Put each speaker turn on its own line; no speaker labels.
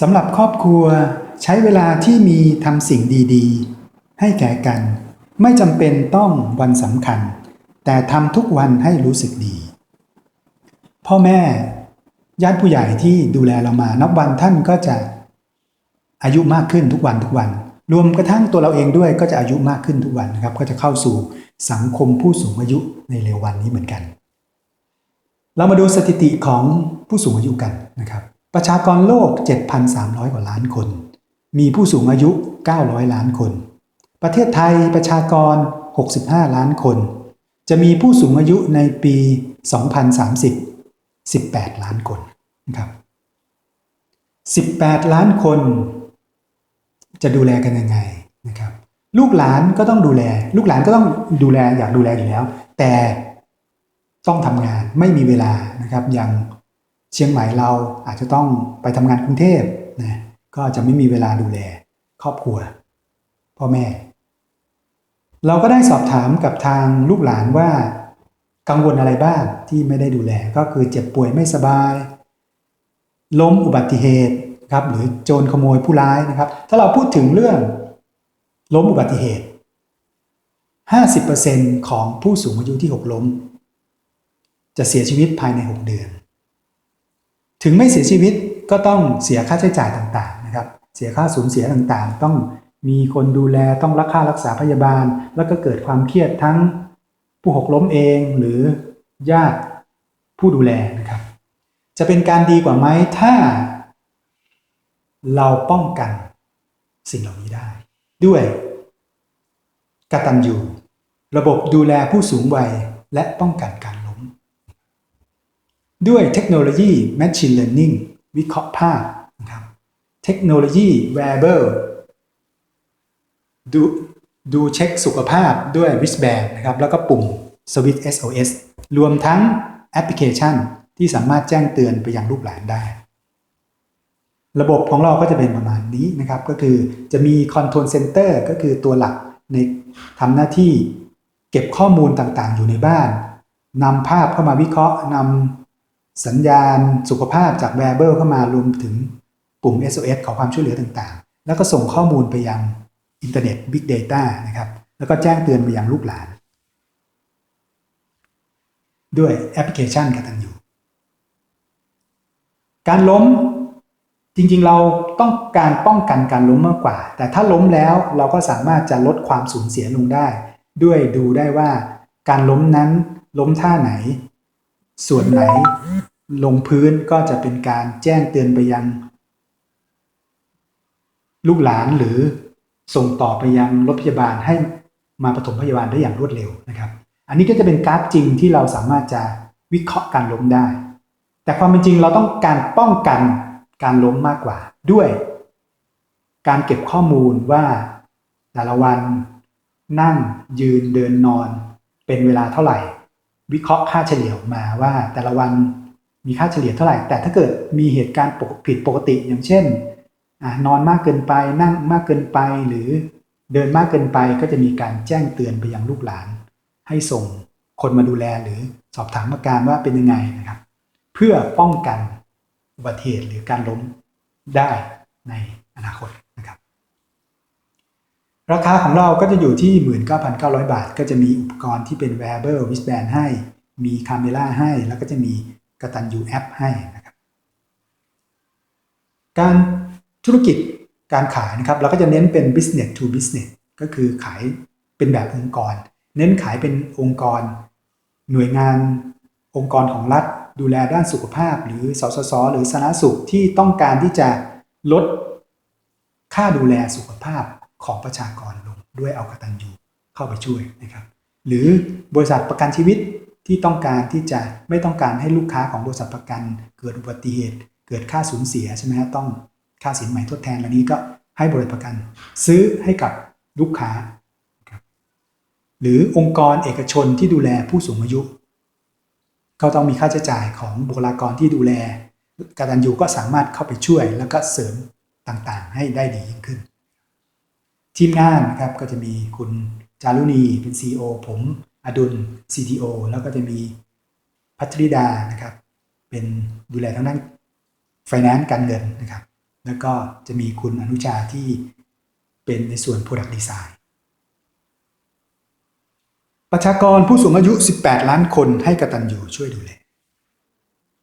สำหรับครอบครัวใช้เวลาที่มีทำสิ่งดีๆ ให้แก่กัน ไม่จำเป็นต้องวันสำคัญ แต่ทำทุกวันให้รู้สึกดี พ่อแม่ญาติผู้ใหญ่ที่ดูแลเรามานับวันท่านก็จะอายุมากขึ้นทุกวันทุกวัน รวมกระทั่งตัวเราเองด้วยก็จะอายุมากขึ้นทุกวันนะครับ ก็จะเข้าสู่สังคมผู้สูงอายุในเร็ววันนี้เหมือนกัน เรามาดูสถิติของผู้สูงอายุกันนะครับ ประชากรโลก 7,300 กว่าล้านคน มีผู้สูงอายุ 900 ล้านคน ประเทศไทยประชากร 65 ล้านคน จะมีผู้สูงอายุในปี 2030 18 ล้านคนนะครับ 18 ล้านคน จะดูแลกันยังไงนะครับ ลูกหลานก็ต้องดูแล ลูกหลานก็ต้องดูแลอยากดูแลอยู่แล้ว แต่ต้องทำงานไม่มีเวลานะครับอย่าง เชียงใหม่เราอาจจะต้องไปทำงานกรุงเทพนะก็จะไม่มีเวลาดูแลครอบครัว พ่อแม่ เราก็ได้สอบถามกับทางลูกหลานว่า กังวลอะไรบ้างที่ไม่ได้ดูแลก็คือเจ็บป่วยไม่สบาย ล้มอุบัติเหตุครับหรือโจรขโมยผู้ร้ายนะครับ ถ้าเราพูดถึงเรื่อง ล้มอุบัติเหตุ 50%ของผู้สูงอายุที่หกล้ม จะเสียชีวิตภายใน 6 เดือน ถึงไม่เสียชีวิตก็ต้องเสียค่าใช้จ่ายต่างๆนะครับ เสียค่าสูญเสียต่างๆ ต้องมีคนดูแลต้องรักษารักษาพยาบาล แล้วก็เกิดความเครียดทั้งผู้หกล้มเองหรือญาติผู้ดูแลนะครับ จะเป็นการดีกว่าไหมถ้า เราป้องกันสิ่งเหล่านี้ได้ ด้วยกตัญญูระบบดูแลผู้สูงวัยและป้องกันการ ด้วยเทคโนโลยี Machine Learning วิเคราะห์ภาพนะครับเทคโนโลยี Wearable ดูดูเช็คสุขภาพด้วย wristband นะครับแล้วก็ปุ่ม Switch SOS รวมทั้งแอปพลิเคชันที่สามารถแจ้งเตือนไปยังลูกหลานได้ ระบบของเราก็จะเป็นประมาณนี้นะครับ ก็คือจะมี Control Center ก็คือตัวหลักในทำหน้าที่เก็บข้อมูลต่างๆ อยู่ในบ้านนำภาพเข้ามาวิเคราะห์นำ สัญญาณสุขภาพจาก Wearable เข้ามารวมถึงปุ่ม SOS ขอความช่วยเหลือต่างๆ แล้วก็ส่งข้อมูลไปยังอินเทอร์เน็ต Big Data นะครับ แล้วก็แจ้งเตือนไปยังลูกหลาน ด้วยแอปพลิเคชันกตันยูการล้มจริงๆ เราต้องการป้องกันการล้มมากกว่า แต่ถ้าล้มแล้วเราก็สามารถจะลดความสูญเสียลงได้ ด้วยดูได้ว่าการล้มนั้นล้มท่าไหน ส่วนไหน ลงพื้นก็จะเป็นการแจ้งเตือนไปยัง ลูกหลานหรือส่งต่อไปยังรถพยาบาลให้มาปฐมพยาบาลได้อย่างรวดเร็วนะครับ อันนี้ก็จะเป็นกราฟจริงที่เราสามารถจะวิเคราะห์การล้มได้ แต่ความเป็นจริงเราต้องการป้องกันการล้มมากกว่าด้วย การเก็บข้อมูลว่าแต่ละวันนั่งยืนเดินนอน เป็นเวลาเท่าไหร่ วิเคราะห์ค่าเฉลี่ยมาว่าแต่ละวัน มีค่าเฉลี่ยเท่าไหร่ แต่ถ้าเกิดมีเหตุการณ์ผิดปกติอย่างเช่นนอนมากเกินไปนั่งมากเกินไปหรือเดินมากเกินไปก็จะมีการแจ้งเตือนไปยังลูกหลาน ให้ส่งคนมาดูแลหรือสอบถามอาการว่าเป็นยังไงนะครับ เพื่อป้องกันอุบัติเหตุหรือการล้มได้ในอนาคตนะครับ ราคาของเราก็จะอยู่ที่ 19,900 บาท ก็จะมีอุปกรณ์ที่เป็น wearable wristband ให้มีคาเมล่าให้ แล้วก็จะมี กตันยูแอปให้นะครับ การธุรกิจการขายนะครับ เราก็จะเน้นเป็น business to business ก็คือขายเป็นแบบองค์กร เน้นขายเป็นองค์กร หน่วยงานองค์กรของรัฐ ดูแลด้านสุขภาพ หรือสสส หรือสาธารณสุขที่ต้องการที่จะลดค่าดูแลสุขภาพของประชากรลงด้วยเอากตัญญูเข้าไปช่วยนะครับ หรือบริษัทประกันชีวิต ที่ต้องการที่จะไม่ต้องการให้ลูกค้าของบริษัทประกัน เกิดอุบัติเหตุ เกิดค่าสูญเสียใช่ไหมฮะต้องค่าสินใหม่ทดแทนเหล่านี้ก็ให้บริษัทประกัน ซื้อให้กับลูกค้า หรือองค์กรเอกชนที่ดูแลผู้สูงอายุ ก็ต้องมีค่าใช้จ่ายของบุคลากรที่ดูแลกาตัญญูก็สามารถเข้าไปช่วยแล้วก็เสริมต่างๆ ให้ได้ดียิ่งขึ้น ทีมงานนะครับก็จะมีคุณจารุณีเป็น CEO ผม อดุล CTO แล้วก็จะมีพัทริดานะครับ เป็นดูแลทางด้านไฟแนนซ์การเงินนะครับ แล้วก็จะมีคุณอนุชาที่เป็นในส่วน Product Design ประชากรผู้สูงอายุ 18 ล้านคนให้กระตันยูช่วยดูแล